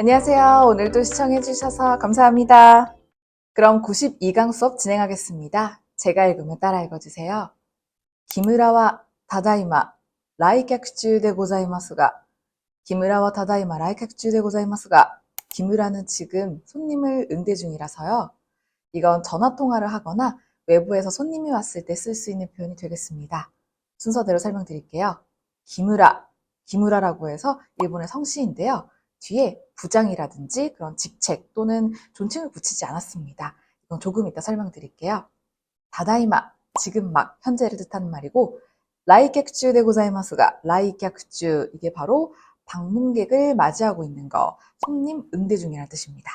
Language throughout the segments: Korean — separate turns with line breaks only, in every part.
안녕하세요. 오늘도 시청해주셔서 감사합니다. 그럼 92강 수업 진행하겠습니다. 제가 읽으면 따라 읽어주세요. 기무라와 다다이마 라이객주 데 고자이마스가 기무라와 다다이마 라이객주 데 고자이마스가 기무라는 지금 손님을 응대 중이라서요. 이건 전화 통화를 하거나 외부에서 손님이 왔을 때 쓸 수 있는 표현이 되겠습니다. 순서대로 설명드릴게요. 기무라, 기무라라고 해서 일본의 성씨인데요. 뒤에 부장이라든지 그런 직책 또는 존칭을 붙이지 않았습니다. 이건 조금 이따 설명드릴게요. 다다이마, 지금 막 현재를 뜻하는 말이고 라이객주 데고자이마스가 라이객주 이게 바로 방문객을 맞이하고 있는 거, 손님 응대 중이라는 뜻입니다.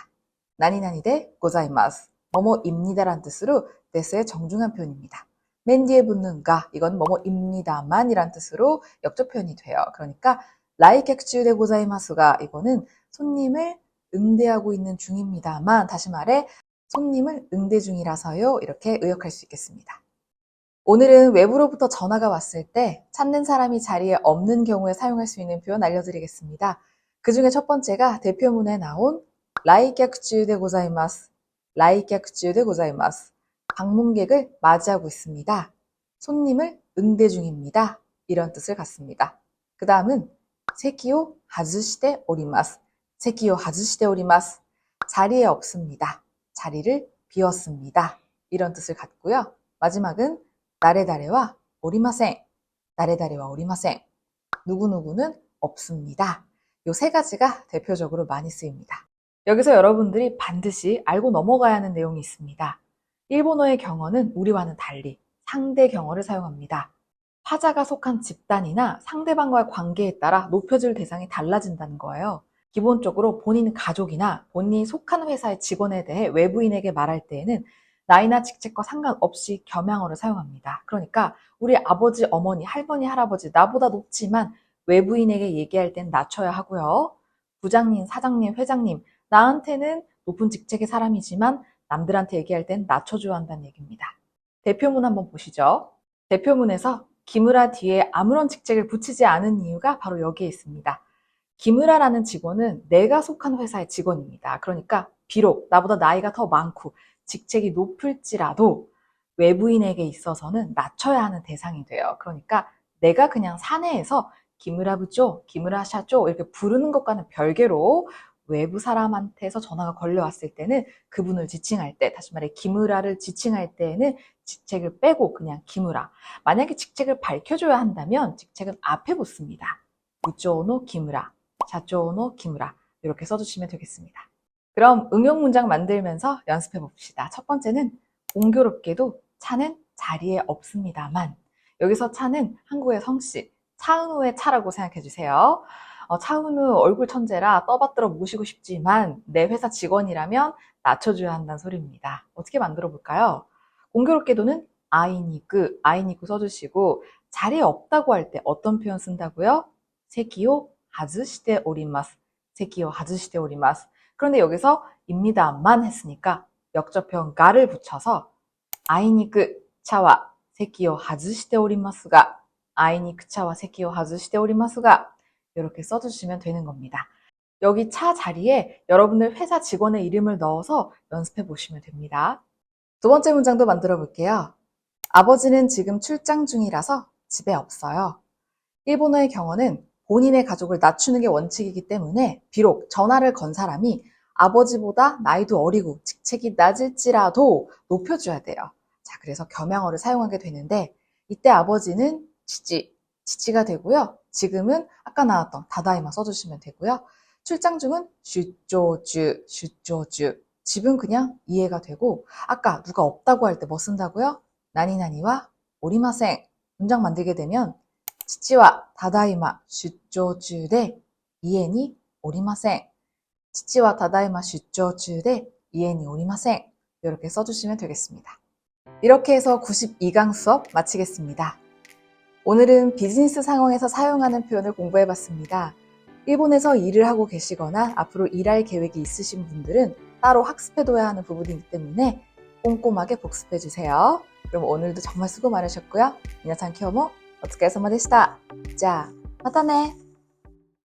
나니나니데 고자이마스, 뭐뭐입니다라는 뜻으로 데스의 정중한 표현입니다. 맨 뒤에 붙는 가, 이건 뭐뭐입니다만 이란 뜻으로 역조 표현이 돼요. 그러니까 라이객주 데 고자이마스가 이거는 손님을 응대하고 있는 중입니다만 다시 말해 손님을 응대 중이라서요. 이렇게 의역할 수 있겠습니다. 오늘은 외부로부터 전화가 왔을 때 찾는 사람이 자리에 없는 경우에 사용할 수 있는 표현 알려드리겠습니다. 그 중에 첫 번째가 대표문에 나온 라이객주 데 고자이마스, 라이객주 데 고자이마스. 방문객을 맞이하고 있습니다. 손님을 응대 중입니다. 이런 뜻을 갖습니다. 그 다음은 오리마스. 자리에 없습니다. 자리를 비웠습니다. 이런 뜻을 갖고요. 마지막은 나레다레와 오리마생. 나레다레와 오리마생. 누구누구는 없습니다. 요 세 가지가 대표적으로 많이 쓰입니다. 여기서 여러분들이 반드시 알고 넘어가야 하는 내용이 있습니다. 일본어의 경어는 우리와는 달리 상대 경어를 사용합니다. 화자가 속한 집단이나 상대방과의 관계에 따라 높여줄 대상이 달라진다는 거예요. 기본적으로 본인 가족이나 본인이 속한 회사의 직원에 대해 외부인에게 말할 때에는 나이나 직책과 상관없이 겸양어를 사용합니다. 그러니까 우리 아버지, 어머니, 할머니, 할아버지 나보다 높지만 외부인에게 얘기할 땐 낮춰야 하고요. 부장님, 사장님, 회장님 나한테는 높은 직책의 사람이지만 남들한테 얘기할 땐 낮춰줘야 한다는 얘기입니다. 대표문 한번 보시죠. 대표문에서 기무라 뒤에 아무런 직책을 붙이지 않은 이유가 바로 여기에 있습니다. 기무라라는 직원은 내가 속한 회사의 직원입니다. 그러니까 비록 나보다 나이가 더 많고 직책이 높을지라도 외부인에게 있어서는 낮춰야 하는 대상이 돼요. 그러니까 내가 그냥 사내에서 기무라 부죠, 기무라 샤죠 이렇게 부르는 것과는 별개로 외부 사람한테서 전화가 걸려왔을 때는 그분을 지칭할 때, 다시 말해 기무라를 지칭할 때에는 직책을 빼고 그냥 기무라. 만약에 직책을 밝혀줘야 한다면 직책은 앞에 붙습니다. 우조노 기무라, 자조노 기무라 이렇게 써주시면 되겠습니다. 그럼 응용 문장 만들면서 연습해 봅시다. 첫 번째는 공교롭게도 차는 자리에 없습니다만 여기서 차는 한국의 성씨, 차은우의 차라고 생각해 주세요. 어, 차은우 얼굴 천재라 떠받들어 모시고 싶지만 내 회사 직원이라면 낮춰줘야 한다는 소리입니다. 어떻게 만들어 볼까요? 공교롭게도는 아이니크, 아이니크 써주시고 자리에 없다고 할 때 어떤 표현 쓴다고요? 세키오 하즈시대 오리마스, 세키오 하즈시대 오리마스. 그런데 여기서 입니다만 했으니까 역접형 가를 붙여서 아이니크 차와 세키오 하즈시대 오리마스가 아이니크 차와 세키오 하즈시대 오리마스가 이렇게 써주시면 되는 겁니다. 여기 차 자리에 여러분들 회사 직원의 이름을 넣어서 연습해 보시면 됩니다. 두 번째 문장도 만들어 볼게요. 아버지는 지금 출장 중이라서 집에 없어요. 일본어의 경우는 본인의 가족을 낮추는 게 원칙이기 때문에 비록 전화를 건 사람이 아버지보다 나이도 어리고 직책이 낮을지라도 높여줘야 돼요. 자, 그래서 겸양어를 사용하게 되는데 이때 아버지는 지지, 지지가 되고요. 지금은 아까 나왔던 다다이마 써주시면 되고요. 출장 중은 슈조주, 슈조주. 집은 그냥 이해가 되고 아까 누가 없다고 할 때 뭐 쓴다고요? 나니나니와 오리마생 문장 만들게 되면 치치와 다다이마 슈조주대 이에니 오리마생 치치와 다다이마 슈조주대 이에니 오리마생 이렇게 써주시면 되겠습니다. 이렇게 해서 92강 수업 마치겠습니다. 오늘은 비즈니스 상황에서 사용하는 표현을 공부해 봤습니다. 일본에서 일을 하고 계시거나 앞으로 일할 계획이 있으신 분들은 따로 학습해둬야 하는 부분이기 때문에 꼼꼼하게 복습해 주세요. 그럼 오늘도 정말 수고 많으셨고요. 미나상 켜모 어떻게 해서 마데시다. 자, 마타네.